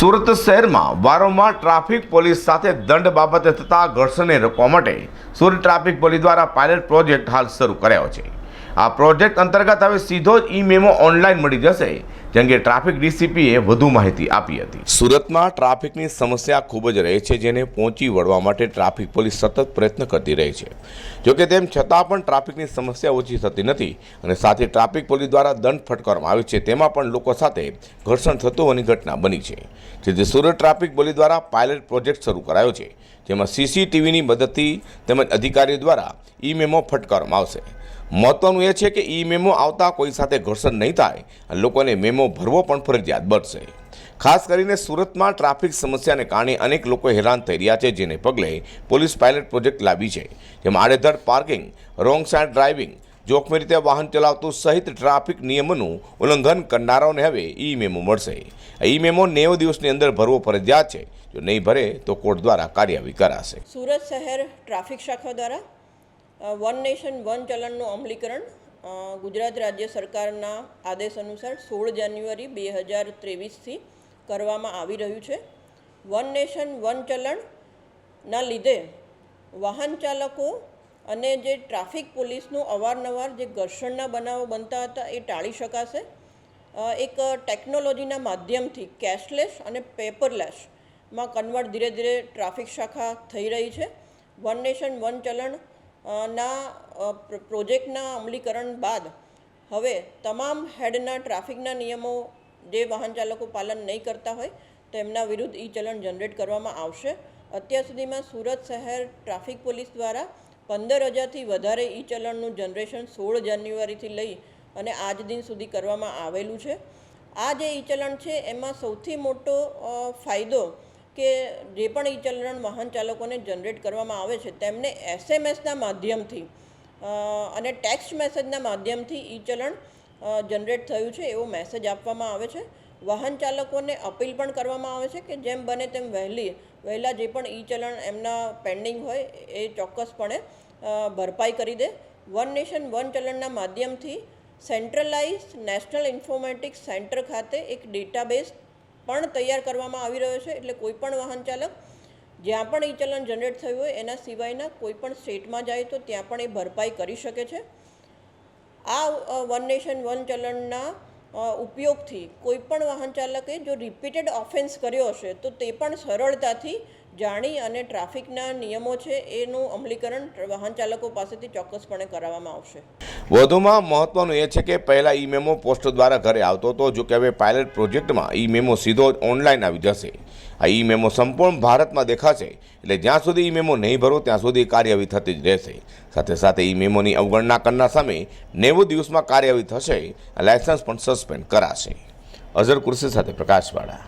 સુરત શહેરમાં વારંવાર traffic police સાથે દંડ બાબતે થતા ઘર્ષણને રોકવા માટે સુરત ટ્રાફિક પોલીસ દ્વારા પાયલટ પ્રોજેક્ટ હાલ શરૂ કર્યો છે. આ પ્રોજેક્ટ અંતર્ગત હવે સીધો જ ઈ મેમો ઓનલાઈન મળી જશે. જેમ કે ટ્રાફિક ડીસીપીએ વધુ માહિતી આપી હતી. સુરતમાં ટ્રાફિકની સમસ્યા ખૂબ જ રહે છે, જેને પહોંચી વળવા માટે ટ્રાફિક પોલીસ સતત પ્રયત્ન કરતી રહે છે. જોકે તેમ છતાં પણ ટ્રાફિકની સમસ્યા ઓછી થતી નથી અને સાથે ટ્રાફિક પોલીસ દ્વારા દંડ ફટકારવામાં આવે છે, તેમાં પણ લોકો સાથે ઘર્ષણ થતું હોવાની ઘટના બની છે. જેથી સુરત ટ્રાફિક પોલીસ દ્વારા પાયલટ પ્રોજેક્ટ શરૂ કરાયો છે, જેમાં સીસીટીવીની મદદથી તેમજ અધિકારીઓ દ્વારા ઈ મેમો ફટકારવામાં આવશે. મહત્વનું એ છે કે ઈ મેમો આવતા કોઈ સાથે ઘર્ષણ નહીં થાય લોકોને મેમો ભરવો પણ ફરજિયાત બનશે. ખાસ કરીને સુરતમાં ટ્રાફિક સમસ્યાને કારણે અનેક લોકો હેરાન થઈ રહ્યા છે, જેને પગલે પોલીસ પાયલટ પ્રોજેક્ટ લાવી છે. જેમાં આડેધડ પાર્કિંગ, રોંગ સાઇડ ડ્રાઇવિંગ, જોખમી રીતે વાહન ચલાવતું સહિત ટ્રાફિક નિયમોનું ઉલ્લંઘન કરનારાઓને હવે ઈ મેમો મળશે. ઈ મેમો નેવ દિવસની અંદર ભરવો ફરજિયાત છે. જો નહીં ભરે, તો કોર્ટ દ્વારા કાર્યવાહી કરાશે. સુરત શહેર ટ્રાફિક શાખા દ્વારા વન નેશન વન ચલણનું અમલીકરણ ગુજરાત રાજ્ય સરકારના આદેશ અનુસાર સોળ જાન્યુઆરી બે હજાર ત્રેવીસથી કરવામાં આવી રહ્યું છે. વન નેશન, વન ચલણના લીધે વાહન ચાલકો અને જે ટ્રાફિક પોલીસનું અવારનવાર જે ઘર્ષણના બનાવો બનતા હતા એ ટાળી શકાશે. એક ટેકનોલોજીના માધ્યમથી કેશલેસ અને પેપરલેસમાં કન્વર્ટ ધીરે ધીરે ટ્રાફિક શાખા થઈ રહી છે. વન નેશન, વન ચલણ ના પ્રોજેક્ટના અમલીકરણ બાદ હવે તમામ હેડના ટ્રાફિકના નિયમો જે વાહન ચાલકો પાલન નહીં કરતા હોય, તો એમના વિરુદ્ધ ઈ ચલણ જનરેટ કરવામાં આવશે. અત્યાર સુધીમાં સુરત શહેર ટ્રાફિક પોલીસ દ્વારા પંદર હજારથી વધારે ઈ ચલણનું જનરેશન સોળ જાન્યુઆરીથી લઈ અને આજ દિન સુધી કરવામાં આવેલું છે. આ જે ઈ ચલણ છે, એમાં સૌથી મોટો ફાયદો કે જે પણ ઈ ચલણ વાહન ચાલકોને જનરેટ કરવામાં આવે છે, તેમને એસએમએસના માધ્યમથી અને ટેક્સ્ટ મેસેજના માધ્યમથી ઈ ચલણ જનરેટ થયું છે એવો મેસેજ આપવામાં આવે છે. વાહન ચાલકોને અપીલ પણ કરવામાં આવે છે કે જેમ બને તેમ વહેલી, વહેલા જે પણ ઈ ચલણ એમના પેન્ડિંગ હોય, એ ચોક્કસપણે ભરપાઈ કરી દે. વન નેશન વન ચલણના માધ્યમથી સેન્ટ્રલાઇઝ નેશનલ ઇન્ફોર્મેટિક્સ સેન્ટર ખાતે એક ડેટાબેઝ પણ તૈયાર કરવામાં આવી રહ્યો છે એટલે કોઈ પણ વાહન ચાલક જ્યાં પણ ઈ ચલણ જનરેટ થયું હોય એના સિવાયના કોઈ પણ સ્ટેટમાં જાય તો ત્યાં પણ એ ભરપાઈ કરી શકે છે. આ વન નેશન વન ચલણના ઉપયોગથી કોઈ પણ વાહન ચાલકે જો રિપીટેડ ઓફેન્સ કર્યો હશે તો તે પણ સરળતાથી જાણી અને ટ્રાફિકના નિયમો છે એનું અમલીકરણ વાહન ચાલકો પાસેથી ચોક્કસપણે કરાવવામાં આવશે. વધુમાં મહત્વનું એ છે કે પહેલાં ઈ મેમો પોસ્ટ દ્વારા ઘરે આવતો હતો, જો કે હવે પાયલટ પ્રોજેક્ટમાં ઈ મેમો સીધો જ ઓનલાઈન આવી જશે. આ ઈ મેમો સંપૂર્ણ ભારતમાં દેખાશે, એટલે જ્યાં સુધી ઈ મેમો નહીં ભરો ત્યાં સુધી કાર્યવાહી થતી જ રહેશે. સાથે સાથે ઈ મેમોની અવગણના કરનાર સામે નેવું દિવસમાં કાર્યવાહી થશે, લાયસન્સ પણ સસ્પેન્ડ કરાશે. અઝર કુર્સી સાથે પ્રકાશવાળા.